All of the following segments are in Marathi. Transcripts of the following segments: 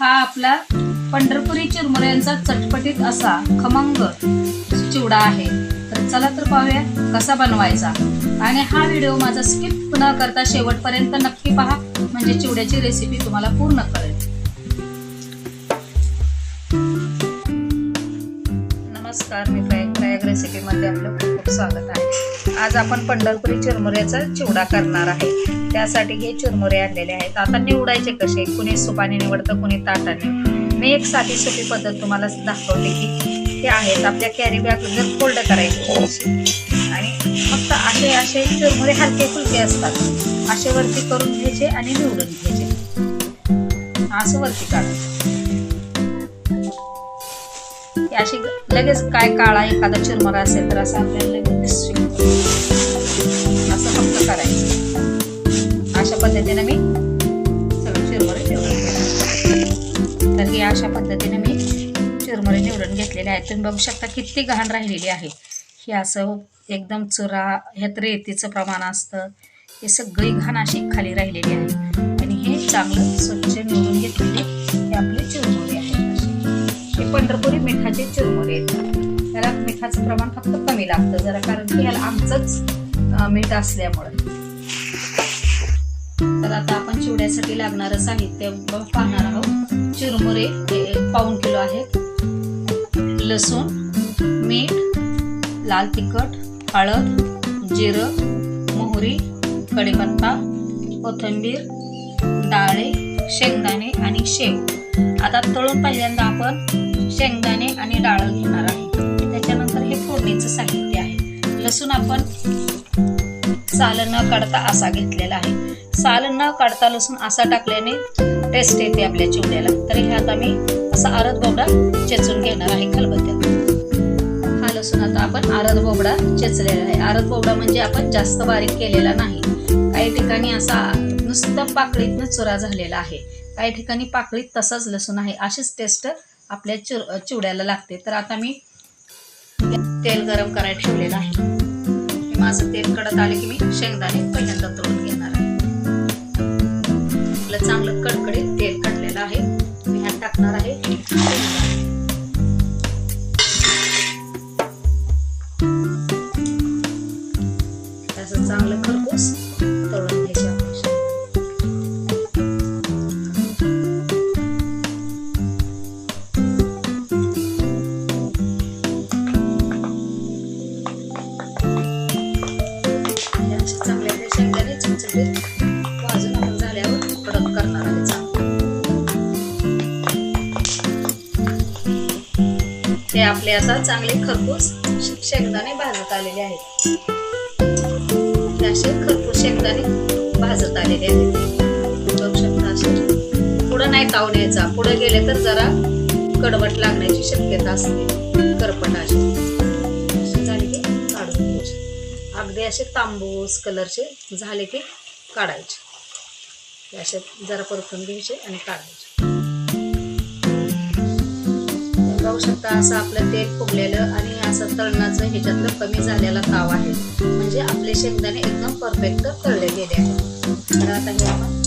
हा आपला पंढरपुरी चिरमुऱ्यांचा चटपटीत असा खमंग चिवडा आहे. तर चला तर पाहूया कसा बनवायचा. आणि हा व्हिडिओ माझा स्किप न करता शेवटपर्यंत नक्की पहा. म्हणजे चिवड्याची रेसिपी तुम्हाला पूर्ण कळेल. नमस्कार मी प्रयाग प्रयाग रेसिपीमध्ये आपलं खूप खूप स्वागत आहे. आज आपण पंढरपुरी चुरमुऱ्याचा चिवडा करणार आहे. त्यासाठी हे चुरमुरे आणलेले आहेत. आता निवडायचे कसे? कुणी सुपाने निवडतं कुणी ताटाने. मी एक साधी सोपी पद्धत तुम्हाला दाखवते की ते आहेत आपल्या कॅरी बॅग जर फोल्ड करायचे. आणि फक्त असे असे चुरमुरे हलके फुलके असतात. असे वरती करून घ्यायचे आणि निवडून घ्यायचे. असं वरती काढायचं की अशी लगेच काय काळा एखादा चुरमरा असेल तर असं आपल्याला लगेच दिसू असं फक्त करायचं. अशा पद्धतीने मी सगळं चुरमरे निवडून तर हे अशा पद्धतीने मी चुरमरे निवडून घेतलेले आहेत. तुम्ही बघू शकता किती घाण राहिलेली आहे. हे असं एकदम चुरा ह्यात रेतीचं प्रमाण असतं. हे सगळी घाण अशी खाली राहिलेली आहे. आणि हे चांगलं स्वच्छ निवडून घेतलेली पंढरपुरी मिठाचे चुरमुरे आहेत. त्याला मिठाचं प्रमाण फक्त कमी लागतं जरा कारण की ह्याला आमचंच मीठ असल्यामुळे. तर आता आपण चिवड्यासाठी लागणारं साहित्य पाहणार आहोत. चिरमुरे हे एक पाऊण किलो आहेत. लसूण मीठ लाल तिखट हळद जिरं मोहरी कढीपत्ता कोथिंबीर डाळे शेंगदाणे आणि शेव. आता तळून पहिल्यांदा आपण शेंगदाणे आणि डाळ घेणार आहे. त्याच्यानंतर हे फोडणीचं साहित्य आहे. लसूण आपण साल न काढता असा घेतलेला आहे. साल न काढता लसूण असा टाकल्याने टेस्ट येते आपल्या चिवड्याला. तर ह्यात आम्ही असा आरद बोबडा चेचून घेणार आहे खलबत्त्यात. हा लसूण आता आपण आरद बोबडा चेचलेला आहे. आरद बोबडा म्हणजे आपण जास्त बारीक केलेला नाही. काही ठिकाणी असा नुसतं पाकळीतनं चुरा झालेला आहे. काही ठिकाणी पाकळीत तसाच लसूण आहे. अशीच टेस्ट आपल्या चि चिवड्याला लागते. तर आता मी तेल गरम करायला ठेवलेलं आहे. माझं तेल कडत आले की मी शेंगदाणे पहिल्यांदा तळून घेणार आहे. आपलं चांगलं कडकडीत तेल काढलेलं आहे. मी ह्यात टाकणार आहे. हे आपले आता चांगले खरपूस शेंगदाणे भाजत आलेले आहेत. असे खरपूस शेंगदाणे भाजत आलेले आहेत. बघू शकता असे. पुढं नाही ताव द्यायचा. पुढे गेले तर जरा कडवट लागण्याची शक्यता असते. करपट अशी झाली की काढून अगदी असे तांबूस कलरचे झाले की काढायचे. असे जरा परतून घ्यायचे आणि काढायचे. जाऊ शकता असं आपलं तेल फुगलेलं आणि असं तळणाचं ह्याच्यातलं कमी झालेला ताव आहे. म्हणजे आपले शेंगदाणे एकदम परफेक्ट तळले गेले आहेत. तर आता हे आपण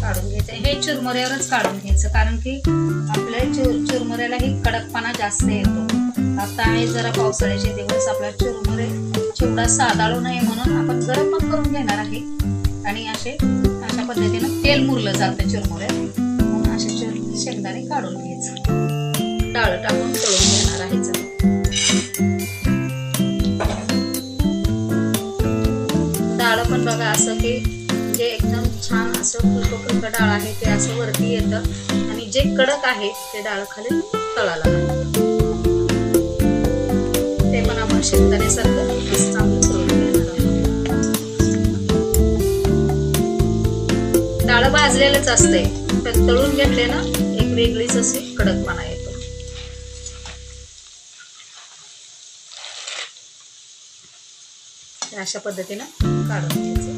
काढून घ्यायचं. हे चुरमुऱ्यावरच काढून घ्यायचं कारण की आपल्या चुर चुरमुऱ्याला ही कडकपणा जास्त येतो. आता आहे जरा पावसाळ्याचे दिवस आपल्या चुरमुरे चिवडा सादाळू नये म्हणून आपण गरम पण करून घेणार आहे. आणि असे अशा पद्धतीनं तेल मुरलं जातं चुरमुऱ्या म्हणून असे चुर शेंगदाणे काढून घ्यायचं. डाळ टाकून तळून घेणार आहे डाळ पण बघा असं की जे एकदम छान असं फुलकं फुलकं डाळ आहे ते असं वरती येतं आणि जे कडक आहे ते डाळ खाली तळाला ते पण आपण शेतकऱ्यासारखं चांगलं डाळ भाजलेलंच असते पण तळून घेतले ना एक वेगळीच अशी कडकपणा अशा पद्धतीनं काढून घ्यायचं.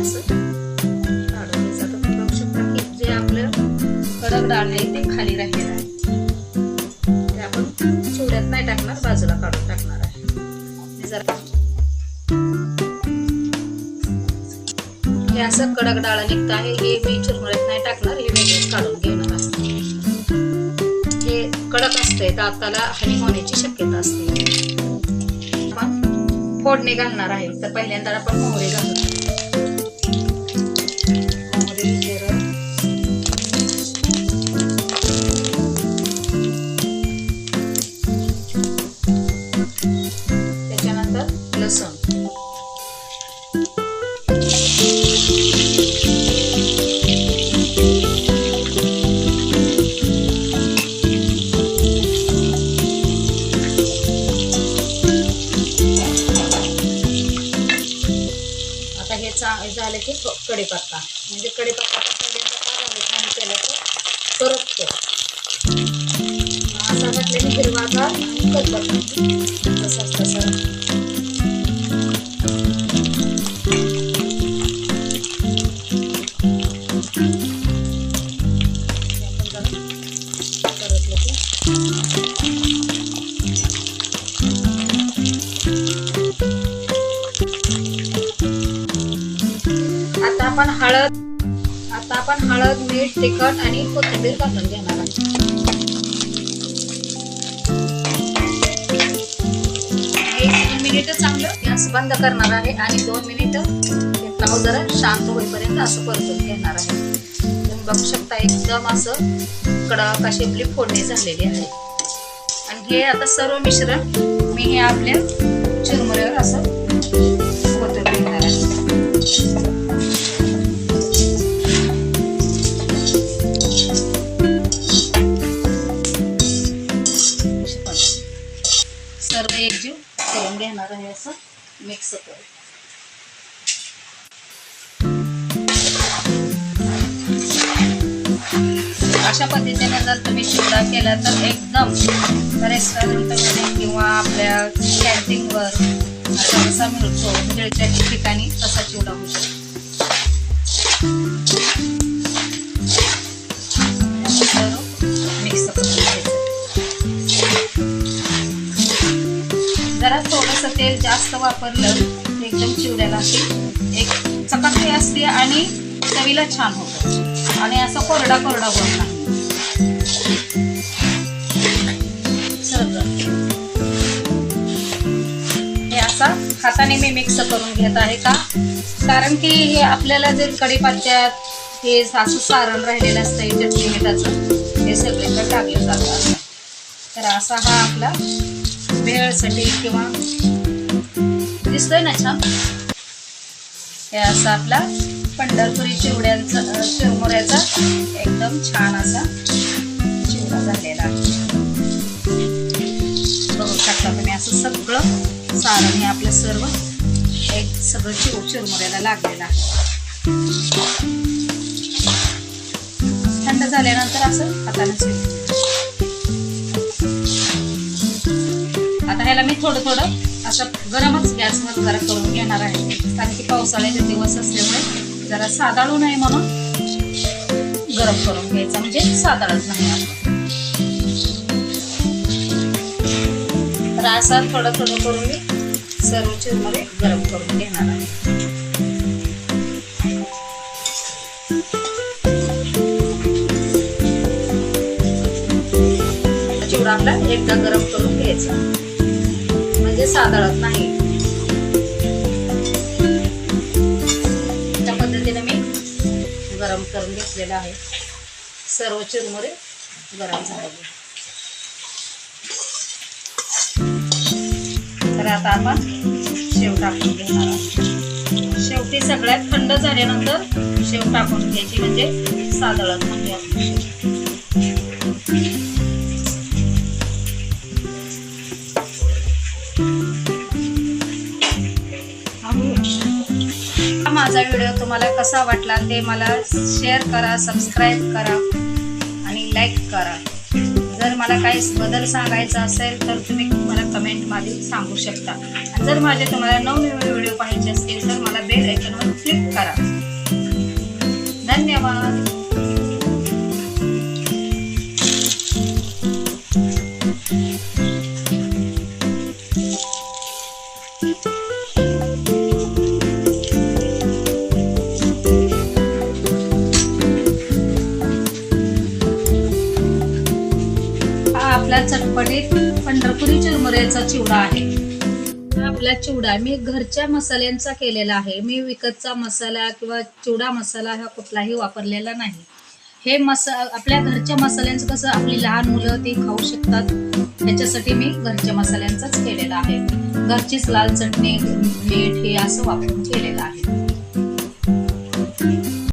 असं काढून घ्यायचं. आता तुम्ही बघू शकता की जे आपलं कडक डाळ आहे ते खाली राहिलेलं आहे. ते आपण चिवड्यात नाही टाकणार बाजूला काढून टाकणार आहे. हे जरा हे असं कडक डाळ निघत आहे. हे मी चिरमुऱ्यात नाही टाकणार हे वेगळंच काढून घेणार आहे. हे कडक असते दाताला हानी होण्याची शक्यता असते. फोडणी घालणार आहे. तर पहिल्यांदा आपण मोहरी घालू. म्हणजे म्हणजे झालं की कढीपत्ता म्हणजे कढीपत्ता आपण पहिल्यांदा का घालायचा आणि केलं तर परततो. असा घातलेली हिरवागार आणि कडपत्ता तसाच तसा. आता आपण हळद मीठ तिखट आणि कोथिंबीर घालून घेणार आहे एक मिनिट चांगलं गॅस बंद करणार आहे आणि दोन मिनिट तवा जरा शांत होईपर्यंत असं परतून घेणार आहे. तुम्ही बघू शकता एकदम असं कडक अशी आपली फोडणी झालेली आहे. आणि हे आता सर्व मिश्रण मी हे आपल्या चुरमुऱ्यावर असं ओतून घेणार आहे. करून घेणार आहे असं मिक्स करून अशा पद्धतीने जर तुम्ही चिवडा केला तर एकदम रेस्टॉरंटमध्ये किंवा आपल्या कॅन्टीनवर असा कसा मिळतो मिळच्या ठिकाणी तसा चिवडा होऊ शकतो तेल जास्त वापरलं एकदम चिवड्याला अशी एक चपाती असते आणि चवीला छान होतं. आणि असं कोरडा कोरडा होत नाही. हे असा हाताने मी मिक्स करून घेत आहे का? कारण की हे आपल्याला जे कडीपात्यात हे असं सारण राहिलेलं असतं चटणी मिठाचं हे सगळीकडे टाकलं जातं. असं तर असा हा आपला भेळसाठी किंवा दिसतोय ना छान? हे असा आपला पंढरपुरी चिवड्यांचा चिरमुऱ्याचा एकदम छान असा चिवडा झालेला बघू शकता तुम्ही असं सगळं सारण हे आपलं सर्व एक सगळं चिव चिरमुऱ्याला लागलेलं आहे. थंड झाल्यानंतर असं हाताने ह्याला मी थोडं थोडं असं गरमच गॅसवर जरा करून घेणार आहे. कारण की पावसाळ्याचे दिवस असल्यामुळे जरा साधाळू नये म्हणून गरम करून घ्यायचा. म्हणजे साधाळत नाही आपण. तर थोडं थोडं करून मी सर्व चिरमध्ये गरम करून घेणार आहे. चिवडा आपला एकदा गरम करून घ्यायचा. म्हणजे साधाळत नाही. त्या पद्धतीने मी गरम करून घेतलेलं आहे. सर्व चिरमुरे गरम झालेले. तर आता आपण शेव टाकून घेणार आहोत. शेवटी सगळ्यात थंड झाल्यानंतर शेव टाकून घ्यायची म्हणजे सादळत म्हणजे नाही व्हिडिओ तुम्हाला कसा वाटला ते मला शेअर करा सबस्क्राईब करा आणि लाईक करा. जर मला काही बदल सांगायचा असेल तर तुम्ही मला कमेंटमध्ये सांगू शकता. आणि जर माझे तुम्हाला नवनवीन व्हिडिओ पाहिजे असतील तर मला बेल आयकॉनवर क्लिक करा. धन्यवाद. आहे. मी घरच्या मसाल्यांचा केलेला आहे. मी विकतचा मसाला किंवा चिवडा मसाला हा कुठलाही वापरलेला नाही. हे मसा आपल्या घरच्या मसाल्यांचं कसं आपली लहान मुलं ते खाऊ शकतात. त्याच्यासाठी मी घरच्या मसाल्यांचाच केलेला आहे. घरचीच लाल चटणी मीठ हे असं वापरून केलेलं आहे.